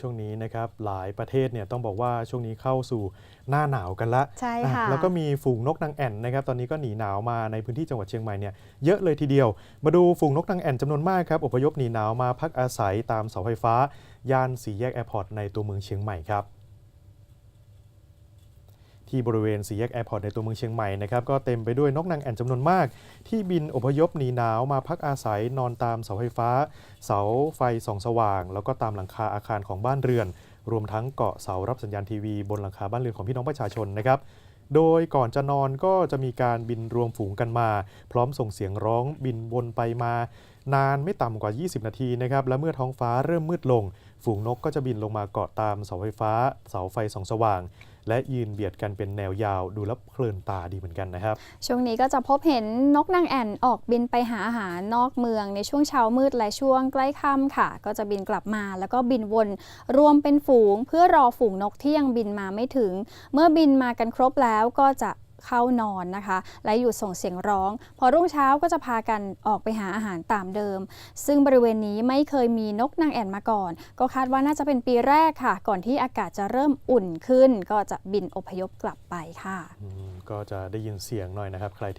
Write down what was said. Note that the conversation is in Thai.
ช่วงนี้นะครับหลายประเทศเนี่ยต้องบอกว่าช่วงนี้เข้าสู่หน้าหนาวกันละใช่อะค่ะแล้วก็มีฝูงนกนางแอ่นนะครับตอนนี้ก็หนีหนาวมาในพื้นที่จังหวัดเชียงใหม่เนี่ยเยอะเลยทีเดียว มาดูฝูงนกนางแอ่นจำนวนมากครับอพยพหนีหนาวมาพักอาศัยตามเสาไฟฟ้า ย่านสีแยกแอร์พอร์ตในตัวเมืองเชียงใหม่ครับ ที่บริเวณสี่แยกแอร์พอร์ตในตัวเมืองเชียงใหม่นะครับก็เต็มไปด้วยนกนางแอ่นจำนวนมาก ที่บินอพยพหนีหนาวมาพักอาศัยนอนตามเสาไฟฟ้า เสาไฟส่องสว่าง แล้วก็ตามหลังคาอาคารของบ้านเรือน รวมทั้งเกาะเสารับสัญญาณทีวีบนหลังคาบ้านเรือนของพี่น้องประชาชนนะครับโดยก่อนจะนอนก็จะมีการบินรวมฝูงกันมา พร้อมส่งเสียงร้องบินวนไปมา นานไม่ต่ำกว่า 20 นาทีนะครับและเมื่อท้องฟ้าเริ่มมืดลง ฝูงนกก็จะบินลงมาเกาะตามเสาไฟฟ้า เสาไฟส่องสว่าง และยืนเบียดกันเป็นแนวยาว ดูแล้วเพลินตาดีเหมือนกันนะครับ ช่วงนี้ก็จะพบเห็นนกนางแอ่นออกบินไปหาอาหารนอกเมือง ในช่วงเช้ามืดและช่วงใกล้ค่ำค่ะ ก็จะบินกลับมาแล้วก็บินวนรวมเป็นฝูง เพื่อรอฝูงนกที่ยังบินมาไม่ถึง เมื่อบินมากันครบแล้วก็จะ เข้านอนนะคะ และหยุดส่งเสียงร้อง พอรุ่งเช้าก็จะพากันออกไปหาอาหารตามเดิม ซึ่งบริเวณนี้ไม่เคยมีนกนางแอ่นมาก่อน ก็คาดว่าน่าจะเป็นปีแรกค่ะ ก่อนที่อากาศจะเริ่มอุ่นขึ้น ก็จะบินอพยพกลับไปค่ะ ก็จะได้ยินเสียงหน่อยนะครับ ใครที่